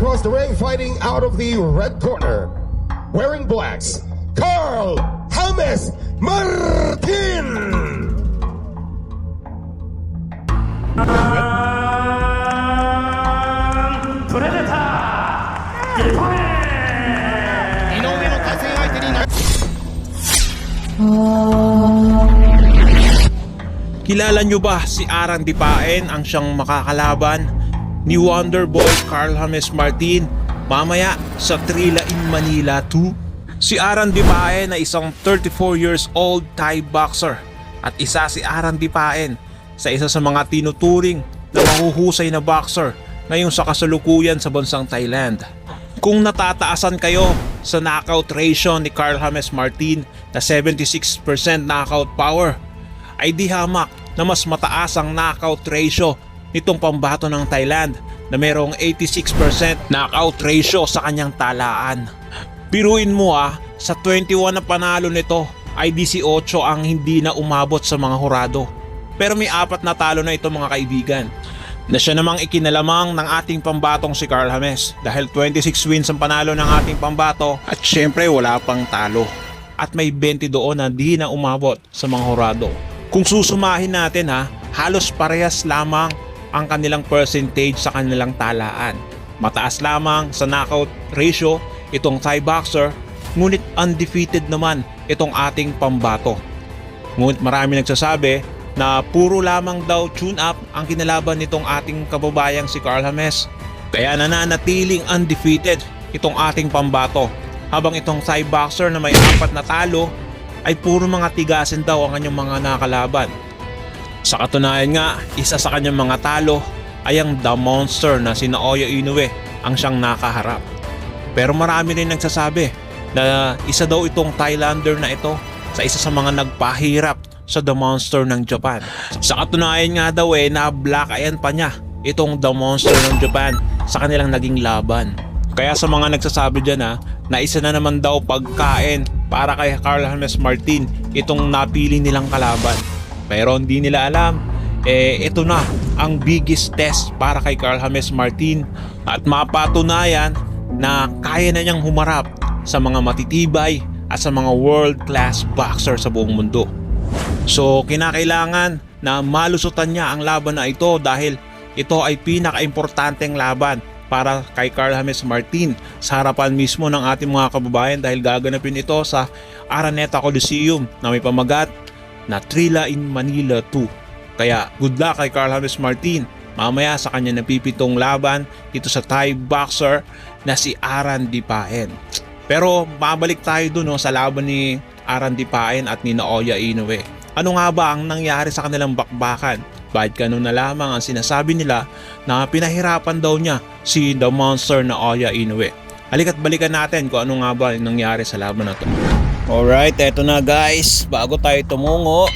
across the ring, fighting out of the red corner. Wearing blacks, Carl James Martin! Kilala nyo ba si Aran Dipaen ang siyang makakalaban ni Wonder Boy Carl James Martin mamaya sa Trila in Manila 2? Si Aran Dipaen ay isang 34 years old Thai boxer at isa si Aran Dipaen sa isa sa mga tinuturing na mahuhusay na boxer ngayon sa kasalukuyan sa bansang Thailand. Kung natataasan kayo sa knockout ratio ni Carl James Martin na 76% knockout power ay di hamak na mas mataas ang knockout ratio nitong pambato ng Thailand na merong 86% knockout ratio sa kanyang talaan. Biruin mo ah, sa 21 na panalo nito ay 18 ang hindi na umabot sa mga hurado. Pero may apat na talo na ito mga kaibigan na siya namang ikinalamang ng ating pambatong si Carl James dahil 26 wins ang panalo ng ating pambato at syempre wala pang talo. At may 20 doon na di na umabot sa mga hurado. Kung susumahin natin ha, halos parehas lamang ang kanilang percentage sa kanilang talaan. Mataas lamang sa knockout ratio itong Thai boxer, ngunit undefeated naman itong ating pambato. Ngunit marami nagsasabi na puro lamang daw tune up ang kinalaban nitong ating kababayang si Carl James. Kaya nananatiling undefeated itong ating pambato. Habang itong Thai boxer na may apat na talo ay puro mga tigasin daw ang kanyang mga nakalaban. Sa katunayan nga, isa sa kanyang mga talo ay ang The Monster na si Naoya Inoue ang siyang nakaharap. Pero marami rin nagsasabi na isa daw itong Thailander na ito sa isa sa mga nagpahirap sa The Monster ng Japan. Sa katunayan nga daw eh, na black ayan pa niya itong The Monster ng Japan sa kanilang naging laban. Kaya sa mga nagsasabi dyan ha, na isa na naman daw pagkain para kay Carl James Martin itong napili nilang kalaban. Pero hindi nila alam, eh ito na ang biggest test para kay Carl James Martin at mapatunayan na kaya na niyang humarap sa mga matitibay at sa mga world-class boxer sa buong mundo. So kinakailangan na malusutan niya ang laban na ito dahil ito ay pinaka-importanteng laban para kay Carl James Martin sa harapan mismo ng ating mga kababayan dahil gaganapin ito sa Araneta Coliseum na may pamagat na Trila in Manila 2. Kaya good luck kay Carl James Martin mamaya sa kanya napipitong laban dito sa Thai boxer na si Aran Dipaen. Pero mabalik tayo dun no, sa laban ni Aran Dipaen at ni Naoya Inoue. Ano nga ba ang nangyari sa kanilang bakbakan? Bakit ganun na lamang ang sinasabi nila na pinahirapan daw niya si The Monster na Oya Inoue. Halika't balikan natin kung ano nga ba yung nangyari sa laban na to. Alright, eto na guys. Bago tayo tumungo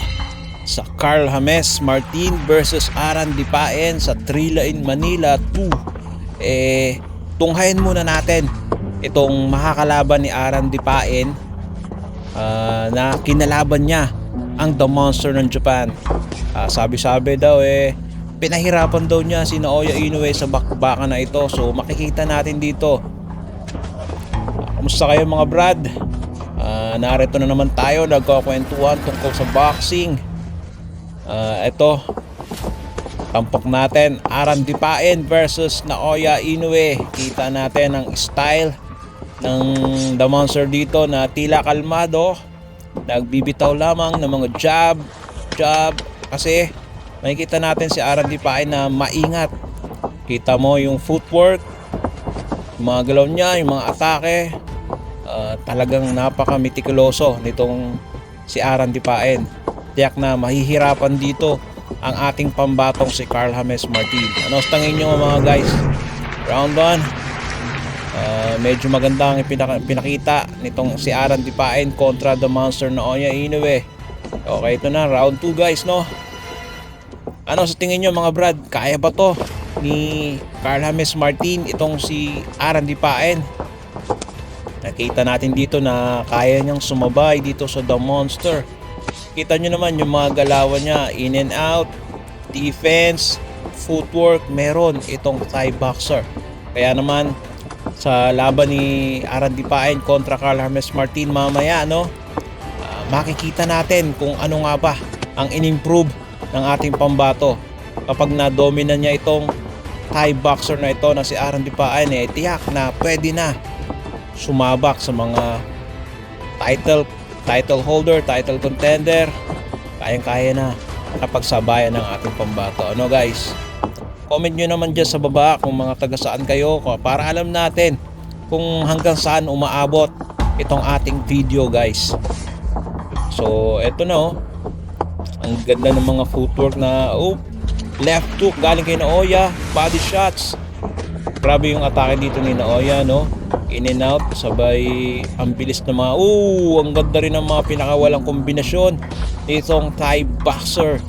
sa Carl James Martin versus Aran Dipaen sa Trila in Manila 2. Eh, tunghayin muna natin itong makakalaban ni Aran Dipaen ah, na kinalaban niya ang The Monster ng Japan. Ah, sabi-sabi daw eh pinahirapan daw niya si Naoya Inoue sa bakbakan na ito. So makikita natin dito. Kamusta kayo mga brad? Ah, narito na naman tayo nagkakwentuhan tungkol sa boxing. Ah, ito Tampak natin Aran Dipaen versus Naoya Inoue. Kita natin ang style ng The Monster dito na tila kalmado. Nagbibitaw lamang ng mga jab, jab. Kasi makikita natin si Aran Dipaen na maingat. Kita mo yung footwork, yung mga galaw niya, yung mga atake. Ah, talagang napaka mitikuloso nitong si Aran Dipaen. Tiyak na mahihirapan dito ang ating pambatong si Carl James Martin. Ano sa tingin nyo mga guys? Round 1. Ah, medyo maganda ang pinaka- pinakita nitong si Aran Dipaen kontra the monster na Oya Inoue. Okay, ito na. Round 2 guys, no? Ano sa tingin nyo mga brad? Kaya ba to ni Carl James Martin itong si Aran Dipaen? Nakita natin dito na kaya niyang sumabay dito sa The Monster. Kita nyo naman yung mga galawan niya, in and out, defense, footwork, meron itong Thai boxer. Kaya naman, sa laban ni Aran Dipain kontra Carl Hermes Martin mamaya no Ah, makikita natin kung ano nga ba ang in-improve ng ating pambato kapag na-domina niya itong Thai boxer na ito na si Aran Dipain eh tiyak na pwede na sumabak sa mga title title holder, title contender. Kayang-kaya na kapagsabayan ng ating pambato. Ano guys? Comment nyo naman dyan sa baba kung mga taga saan kayo para alam natin kung hanggang saan umaabot itong ating video guys. So eto na oh. Ang ganda ng mga footwork na oh left hook galing kay Naoya body shots. Grabe yung atake dito ni Naoya no in and out sabay ang bilis ng mga oh ang ganda rin ng mga pinakawalang kombinasyon nitong Thai boxer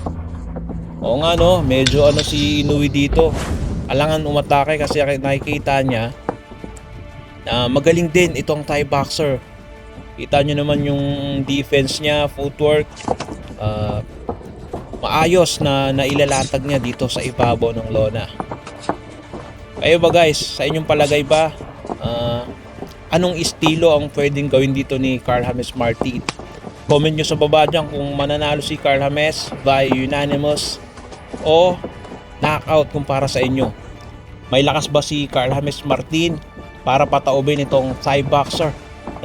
Oo nga no, medyo ano si Inoue dito. Alangan umatake kasi nakikita niya na magaling din itong Thai boxer. Kita nyo naman yung defense niya, footwork. ah, maayos na nailalatag niya dito sa ibabaw ng lona. Kayo ba guys, sa inyong palagay ba, ah, anong estilo ang pwedeng gawin dito ni Carl James Martin? Comment nyo sa baba dyan kung mananalo si Carl James by unanimous o knockout kumpara sa inyo. May lakas ba si Carl James Martin para pataubin itong Thai boxer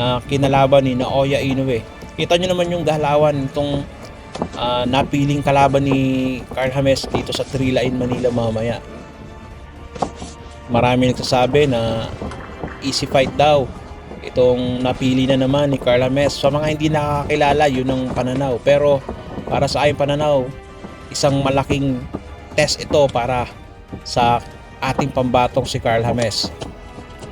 na kinalaban ni Naoya Inoue? Kita nyo naman yung galawan nitong ah, napiling kalaban ni Carl James dito sa Trila in Manila mamaya. Marami nagsasabi na easy fight daw itong napili na naman ni Carl James. Sa mga hindi nakakilala, yun ang pananaw. Pero para sa aking pananaw, isang malaking test ito para sa ating pambatong si Carl James.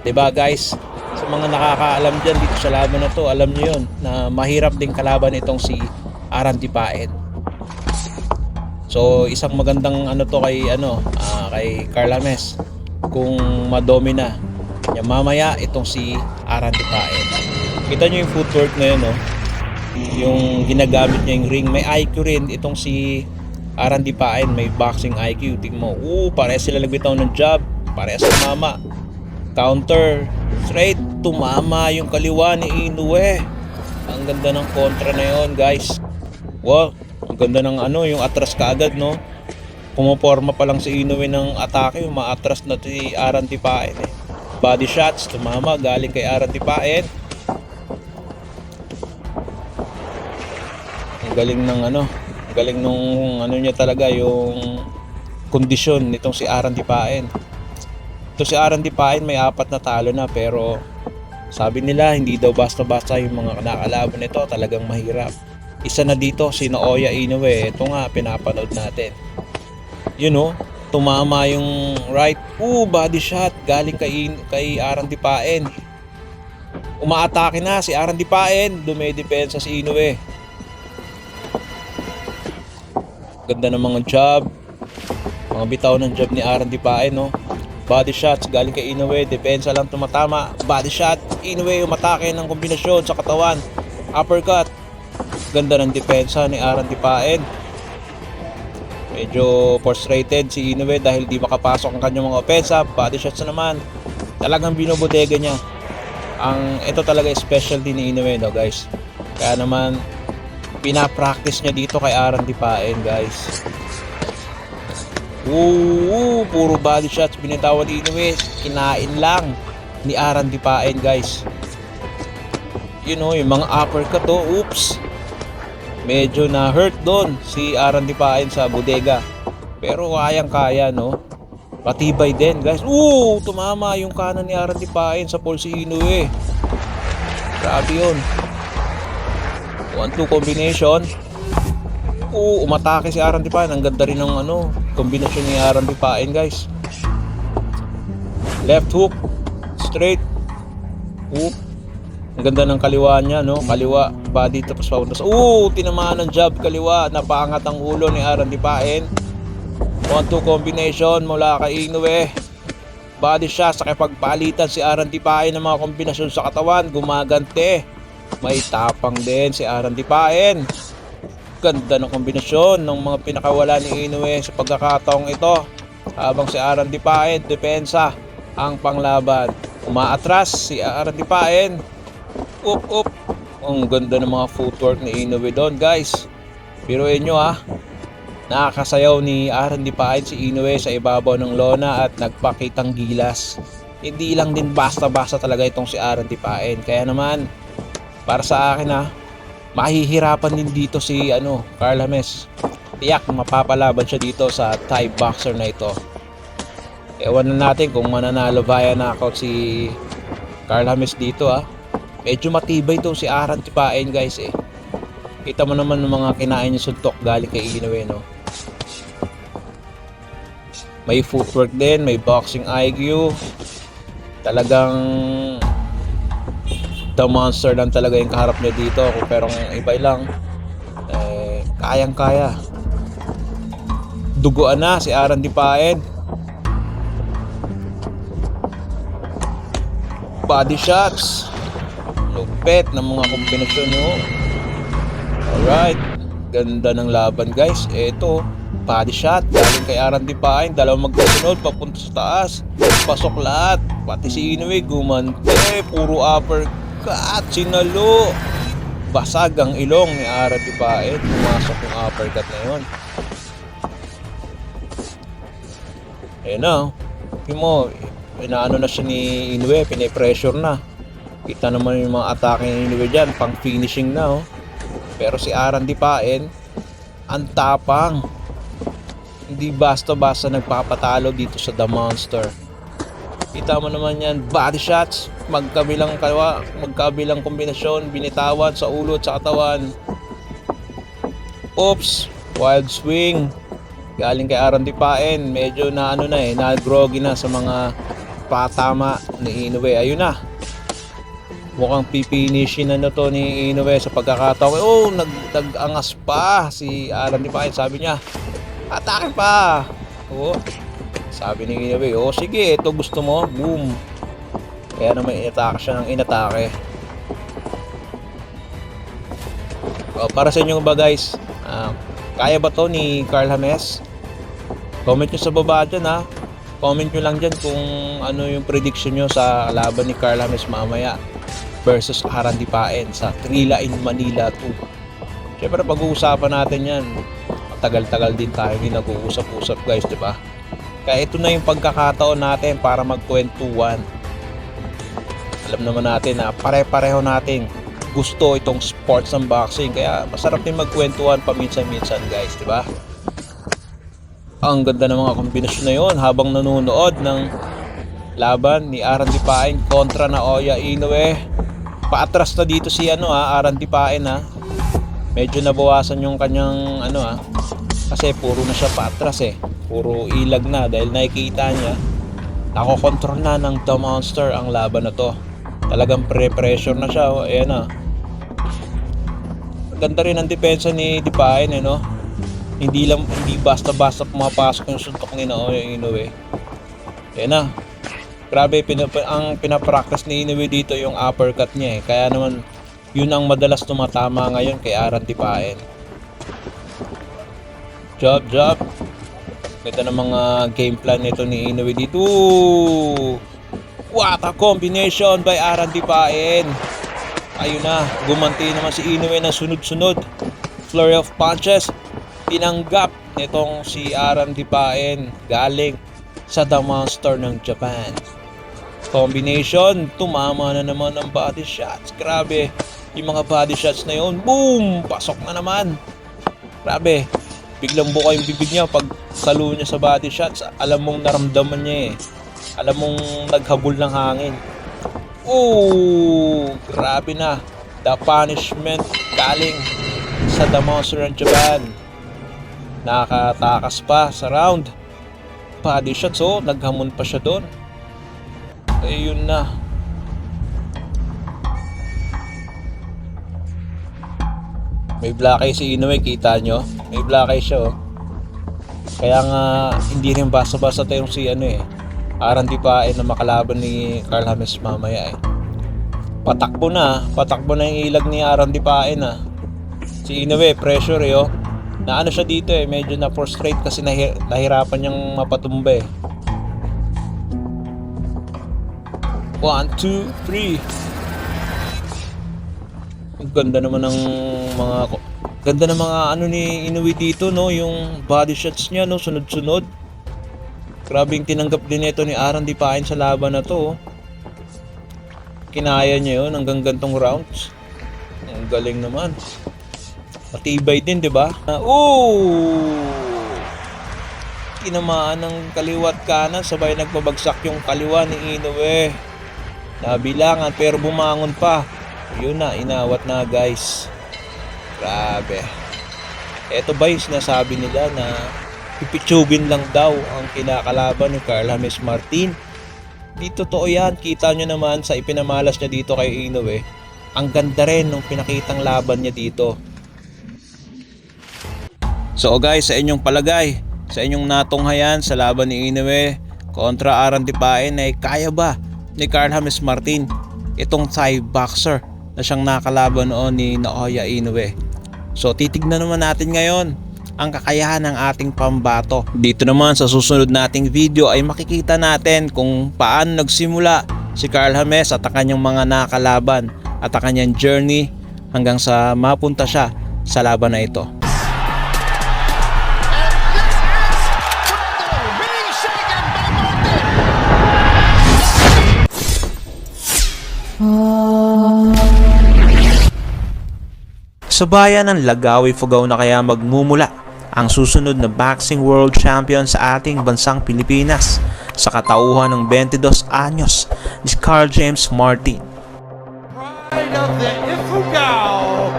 'Di ba guys? Sa mga nakakaalam dyan dito sa laban na to, alam niyo yun na mahirap din kalaban itong si Aran Tipaen. So isang magandang ano to kay ano ah, kay Carl James kung madomina niya mamaya itong si Aran Tipaen. Kita niyo yung footwork ngayon no? Yung ginagamit niya yung ring, may IQ rin itong si Aran Dipain, may boxing IQ. Tingnan mo, oo, parehas sila nagbitaw ng jab, parehas tumama. Counter, straight, tumama yung kaliwa ni Inoue. Ang ganda ng kontra na yon guys. Wow, ang ganda ng ano, yung atras kaagad, no? Pumoporma pa lang si Inoue ng atake, yung maatras na si Aran Dipain. Eh. Body shots, tumama, galing kay Aran Dipain. Ang galing ng ano, galing nung ano niya talaga yung kondisyon nitong si Aran Dipain. Ito si Aran Dipain may apat na talo na pero sabi nila hindi daw basta-basta yung mga nakalaban nito talagang mahirap. Isa na dito si Naoya Inoue. Ito nga pinapanood natin. You know, tumama yung right. Ooh, body shot galing kay kay Aran Dipain. Umaatake na si Aran Dipain, dumedepensa si Inoue. Ganda ng mga job. Mga bitaw ng job ni Aaron Dipain, no? Body shots galing kay Inoue, depensa lang tumatama. Body shot, Inoue umatake ng kombinasyon sa katawan. Uppercut. Ganda ng depensa ni Aaron Dipain. Medyo frustrated si Inoue dahil di makapasok ang kanyang mga opensa. Body shots na naman. Talagang binobodega niya. Ang ito talaga specialty ni Inoue, no, guys. Kaya naman pinapractice niya dito kay Aaron Dipain guys Oo, puro body shots binitawan ni Inoue kinain lang ni Aaron Dipain guys you know yung mga uppercut to oops medyo na hurt doon si Aaron Dipain sa bodega pero kayang kaya no patibay din guys oo tumama yung kanan ni Aaron Dipain sa Paul si Inoue grabe yun 1-2 combination. Oo, umatake si Aran Dipain. Ang ganda rin ng ano, kombinasyon ni Aran Dipain, guys. Left hook, straight. Oo. Ang ganda ng kaliwa niya, no? Kaliwa, body tapos papunta sa... Tinamaan ng jab kaliwa. Napaangat ang ulo ni Aran Dipain. 1-2 combination mula kay Inoue. Body shot sa pagpalitan si Aran Dipain ng mga kombinasyon sa katawan. Gumagante. May tapang din si Aran Dipain. Ganda ng kombinasyon ng mga pinakawala ni Inoue sa pagkakataong ito. Habang si Aran Dipain, depensa ang panglaban. Umaatras si Aaron Dipain. Up, up. Ang ganda ng mga footwork ni Inoue doon, guys. Biruin nyo ha. Nakakasayaw ni Aaron Dipain si Inoue sa ibabaw ng lona at nagpakitang gilas. Hindi lang din basta-basta talaga itong si Aaron Dipain. Kaya naman, para sa akin ha, mahihirapan din dito si ano, Carl James. Tiyak mapapalaban siya dito sa Thai boxer na ito. Ewan na natin kung mananalo via knockout si Carl James dito ah. Medyo matibay itong si Aaron Tipain guys eh. Kita mo naman ng mga kinain niya suntok galing kay Inoue no. May footwork din, may boxing IQ. Talagang the monster lang talaga yung kaharap niya dito. Pero ang iba lang, eh, kayang-kaya. Duguan na si Aaron Dipain. Body shots. Lupet ng mga kombinasyon nyo. Alright. Ganda ng laban guys. Ito, body shot. Galing kay Aaron Dipain. Dalawang magkasunod papunta sa taas. Pasok lahat. Pati si Inoue gumante. Puro uppercut. Sinalo. Basag ang ilong ni Aaron Dipain. Pumasok yung uppercut na yun. Ayun na. oh. Tingnan mo, inaano na siya ni Inoue, pinipressure na. Kita naman yung mga atake ni Inoue dyan, pang finishing na oh. Pero si Aran Dipain, ang tapang. Hindi basta-basta nagpapatalo dito sa The Monster. Kita mo naman yan, body shots, magkabilang kawa, magkabilang kombinasyon, binitawan sa ulo at sa katawan. Oops, wild swing. Galing kay Aaron Dipain, medyo na ano na eh, na groggy na sa mga patama ni Inoue. Ayun na. Mukhang pipinishin na na to ni Inoue sa pagkakataon. Oh, nag nag-angas pa si Aaron Dipain. Sabi niya, atake pa. Oh, sabi ni Inoue, oh sige, ito gusto mo. Boom. Kaya naman inatake siya ng inatake. Oh, para sa inyo ba guys, ah, kaya ba to ni Carl James? Comment nyo sa baba dyan ha. Comment nyo lang dyan kung ano yung prediction nyo sa laban ni Carl James mamaya versus Aran Dipain sa Trila in Manila 2. Siyempre pag-uusapan natin yan. Matagal-tagal din tayo hindi nag-uusap-usap guys, di ba? Kaya ito na yung pagkakataon natin para magkwentuhan. Alam naman natin na pare-pareho natin gusto itong sports ng boxing kaya masarap din magkwentuhan paminsan-minsan guys, di ba? Ang ganda ng mga kombinasyon na yon habang nanonood ng laban ni Aran Dipain kontra na Oya Inoue. Paatras na dito si ano ha, Aran Dipain ha. Medyo nabawasan yung kanyang ano ha. Kasi puro na siya paatras eh. Puro ilag na dahil nakikita niya nakokontrol na ng The Monster ang laban na to. Talagang pre-pressure na siya. oh. Ayan na. Ganda rin ang depensa ni Dipain eh no hindi lang hindi basta-basta pumapasok yung suntok ni Naoya Inoue. Yan na. Grabe pinap ang pinapractice ni Inoue dito yung uppercut niya eh. Kaya naman yun ang madalas tumatama ngayon kay Aran Tipain. Job, job. Ganda ng mga game plan nito ni Inoue dito. What a combination by Aran Tipain. Ayun na, gumanti naman si Inoue ng sunod-sunod. Flurry of punches tinanggap nitong si Aram Dipain galing sa The Monster ng Japan. Combination, tumama na naman ang body shots. Grabe, yung mga body shots na yun, boom! Pasok na naman. Grabe, biglang buka yung bibig niya pag salo niya sa body shots. Alam mong naramdaman niya eh. Alam mong naghabol ng hangin. Ooh, grabe na. The punishment galing sa The Monster ng Japan nakatakas pa sa round body shots oh naghamon pa siya doon ayun na. May black eye si Inoue kita nyo? May black eye siya oh. Kaya nga hindi rin basta-basta tayong si ano eh. Aran di pa eh na makalaban ni Carl James mamaya eh. Patakbo na patakbo na yung ilag ni Aran di pa na. Si Inoue pressure eh oh. Na ano siya dito eh, medyo na frustrate kasi nahi- nahirapan niyang mapatumba eh. One, two, three. Ang ganda naman ng mga ganda ng mga ano ni Inoue dito no, yung body shots niya no, sunod-sunod. Grabing tinanggap din ito ni Aran Dipain sa laban na to. oh. Kinaya niya yun hanggang gantong rounds. Ang galing naman. Matibay din, di ba? Uh, oh! Tinamaan ng kaliwat kanan, sabay nagpabagsak yung kaliwa ni Inoue. Nabilangan pero bumangon pa. Yun na, inawat na guys. Grabe. Eto ba yung sinasabi nila na pipitsugin lang daw ang kinakalaban ni Carl James Martin. Di totoo yan. Kita nyo naman sa ipinamalas niya dito kay Inoue. Ang ganda rin ng pinakitang laban niya dito. So guys, sa inyong palagay, sa inyong natunghayan sa laban ni Inoue kontra Aran Dipain ay kaya ba ni Carl James Martin itong Thai boxer na siyang nakalaban noon ni Naoya Inoue. So titignan naman natin ngayon ang kakayahan ng ating pambato. Dito naman sa susunod nating video ay makikita natin kung paano nagsimula si Carl James at ang kanyang mga nakalaban at ang kanyang journey hanggang sa mapunta siya sa laban na ito. Sa bayan ng Lagawi, Fugao na kaya magmumula ang susunod na boxing world champion sa ating bansang Pilipinas sa katauhan ng 22 anyos ni Carl James Martin. Pride of the Ifugao,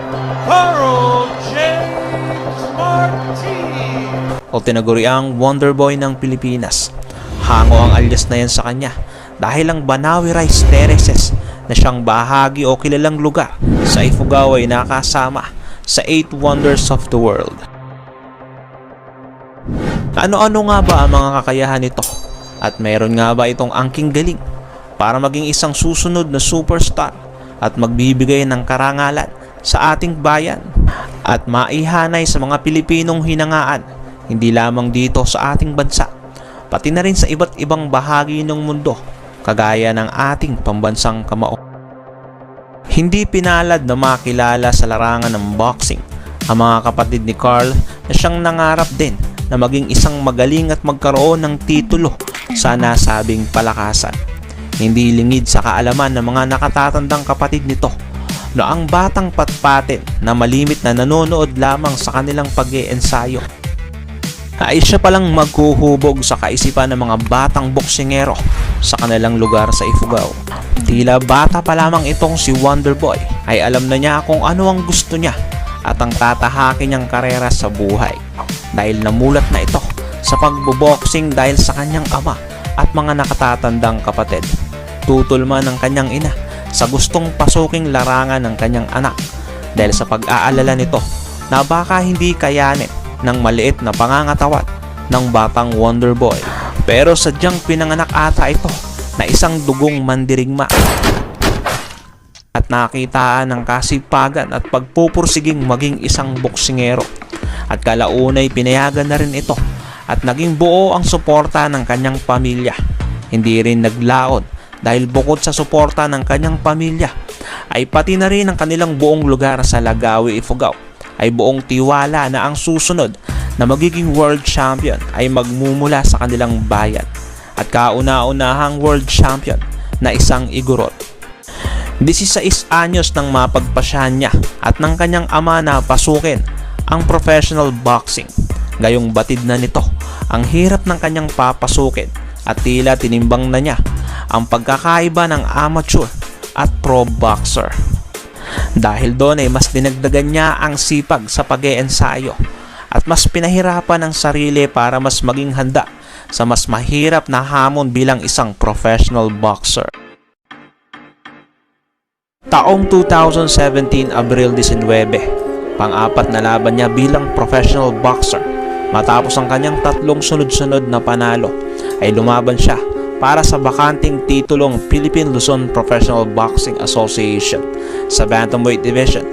Carl James Martin. o tinaguriang Wonder Boy ng Pilipinas. Hango ang alias na yan sa kanya dahil ang Banawi Rice Terraces na siyang bahagi o kilalang lugar sa Ifugao ay nakasama sa 8 Wonders of the World. Ano-ano nga ba ang mga kakayahan nito? At meron nga ba itong angking galing para maging isang susunod na superstar at magbibigay ng karangalan sa ating bayan at maihanay sa mga Pilipinong hinangaan hindi lamang dito sa ating bansa pati na rin sa iba't ibang bahagi ng mundo kagaya ng ating pambansang kamao. Hindi pinalad na makilala sa larangan ng boxing ang mga kapatid ni Carl na siyang nangarap din na maging isang magaling at magkaroon ng titulo sa nasabing palakasan. Hindi lingid sa kaalaman ng mga nakatatandang kapatid nito na ang batang patpatin na malimit na nanonood lamang sa kanilang pag ensayo ay siya palang maghuhubog sa kaisipan ng mga batang boksingero sa kanilang lugar sa Ifugao. Tila bata pa lamang itong si Wonder Boy ay alam na niya kung ano ang gusto niya at ang tatahakin niyang karera sa buhay dahil namulat na ito sa pagboboxing dahil sa kanyang ama at mga nakatatandang kapatid. Tutol man ang kanyang ina sa gustong pasuking larangan ng kanyang anak dahil sa pag-aalala nito na baka hindi kayanin ng maliit na pangangatawan ng batang Wonder Boy. Pero sadyang pinanganak ata ito na isang dugong mandirigma at nakitaan ng kasipagan at pagpupursiging maging isang boksingero. At kalaunay pinayagan na rin ito at naging buo ang suporta ng kanyang pamilya. Hindi rin naglaon dahil bukod sa suporta ng kanyang pamilya ay pati na rin ang kanilang buong lugar sa Lagawi, Ifugao ay buong tiwala na ang susunod na magiging world champion ay magmumula sa kanilang bayan at kauna-unahang world champion na isang igorot. 16 anyos nang mapagpasyahan niya at ng kanyang ama na pasukin ang professional boxing. Gayong batid na nito ang hirap ng kanyang papasukin at tila tinimbang na niya ang pagkakaiba ng amateur at pro boxer. Dahil doon ay mas dinagdagan niya ang sipag sa pag-eensayo at mas pinahirapan ang sarili para mas maging handa sa mas mahirap na hamon bilang isang professional boxer. Taong 2017 Abril 19, pang-apat na laban niya bilang professional boxer. Matapos ang kanyang tatlong sunod-sunod na panalo, ay lumaban siya para sa bakanting titulong Philippine Luzon Professional Boxing Association sa Bantamweight Division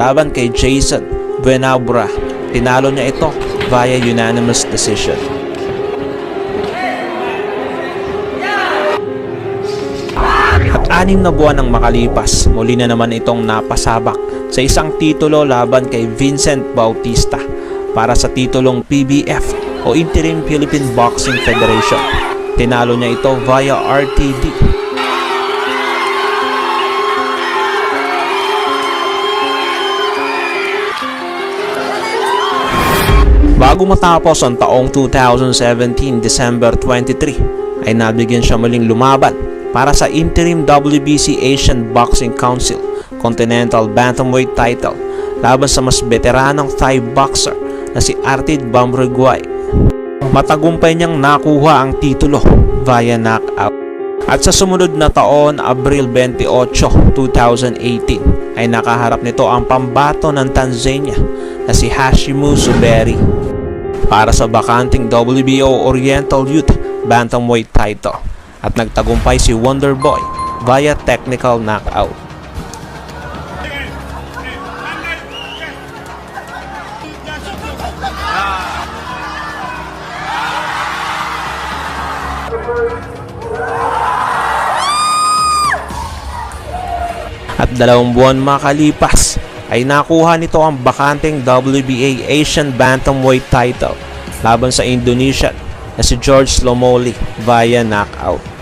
laban kay Jason Buenabra. Tinalo niya ito via unanimous decision. At anim na buwan ang makalipas, muli na naman itong napasabak sa isang titulo laban kay Vincent Bautista para sa titulong PBF o Interim Philippine Boxing Federation. Tinalo niya ito via RTD. Bago matapos ang taong 2017 December 23 ay nabigyan siya muling lumaban para sa interim WBC Asian Boxing Council Continental Bantamweight title laban sa mas veteranong Thai boxer na si Artid Bamriguay. Matagumpay niyang nakuha ang titulo via knockout. At sa sumunod na taon, Abril 28, 2018, ay nakaharap nito ang pambato ng Tanzania na si Hashimu Suberi para sa bakanting WBO Oriental Youth Bantamweight title at nagtagumpay si Wonderboy via technical knockout. At dalawang buwan makalipas ay nakuha nito ang bakanteng WBA Asian Bantamweight title laban sa Indonesian na si George Lomoli via knockout.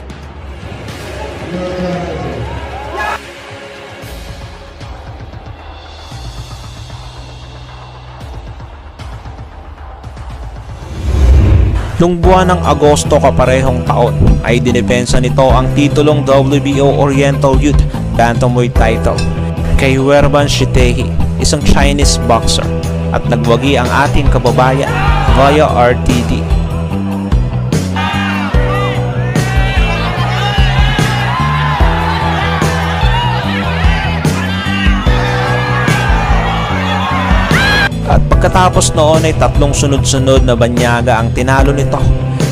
Nung buwan ng Agosto kaparehong taon ay dinepensa nito ang titulong WBO Oriental Youth Bantamweight title kay Werban Shitehi, isang Chinese boxer at nagwagi ang ating kababayan via RTD. Pagkatapos noon ay tatlong sunod-sunod na banyaga ang tinalo nito.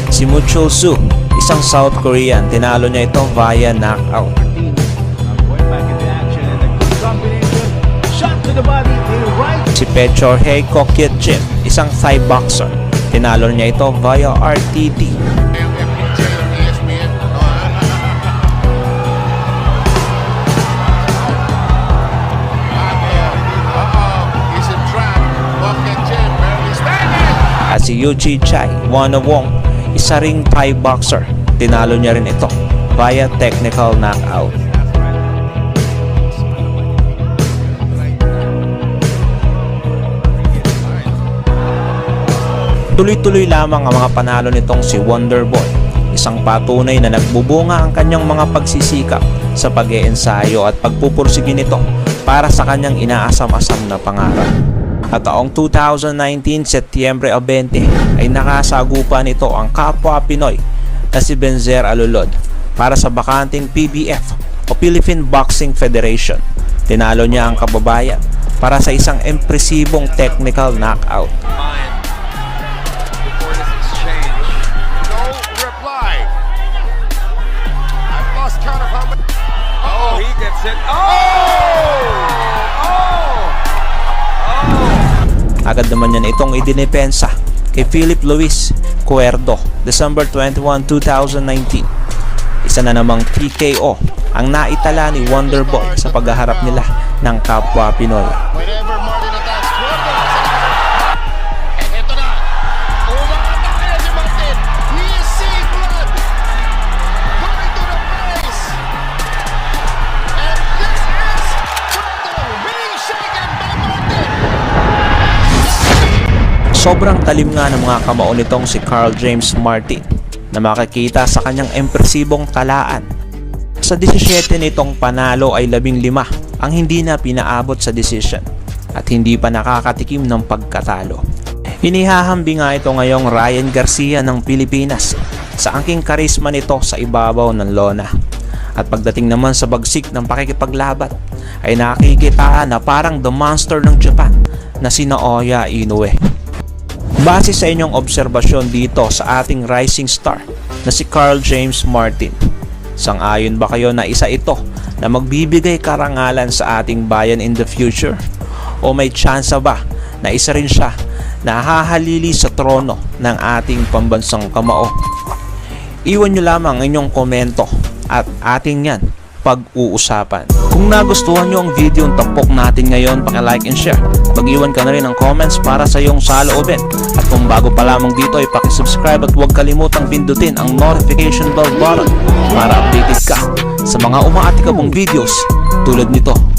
Si Muchul Su, isang South Korean, tinalo niya ito via knockout. Si Pechorhei Kokyet Jim, isang Thai boxer, tinalo niya ito via RTD. Si Yuji Chai, Wana Wong, isa ring Thai boxer, tinalo niya rin ito via technical knockout. Tuloy-tuloy lamang ang mga panalo nitong si Wonderboy, isang patunay na nagbubunga ang kanyang mga pagsisikap sa pag-iensayo at pagpupursige nito para sa kanyang inaasam-asam na pangarap. At taong 2019, Setyembre 20, ay nakasagupa nito ang kapwa Pinoy na si Benzer Alulod para sa bakanting PBF o Philippine Boxing Federation. Tinalo niya ang kababayan para sa isang impresibong technical knockout. Oh, he gets it. Oh! Agad naman yan itong idinepensa kay Philip Luis Cuerdo, December 21, 2019. Isa na namang TKO ang naitala ni Wonderboy sa paghaharap nila ng kapwa Pinoy. Sobrang talim nga ng mga kamao nitong si Carl James Martin na makikita sa kanyang impresibong talaan. Sa 17 nitong panalo ay 15 ang hindi na pinaabot sa decision at hindi pa nakakatikim ng pagkatalo. Inihahambing nga ito ngayong Ryan Garcia ng Pilipinas sa angking karisma nito sa ibabaw ng lona. At pagdating naman sa bagsik ng pakikipaglaban ay nakikita na parang the monster ng Japan na si Naoya Inoue. Base sa inyong obserbasyon dito sa ating rising star na si Carl James Martin, sang-ayon ba kayo na isa ito na magbibigay karangalan sa ating bayan in the future? O may tsansa ba na isa rin siya na hahalili sa trono ng ating pambansang kamao? Iwan nyo lamang ang inyong komento at ating yan pag-uusapan. Kung nagustuhan nyo ang video ng tampok natin ngayon, like and share. Mag-iwan ka na rin ng comments para sa iyong saloobin. Kung bago pa lamang dito ay pakisubscribe at huwag kalimutang pindutin ang notification bell button para updated ka sa mga umaatikabong videos tulad nito.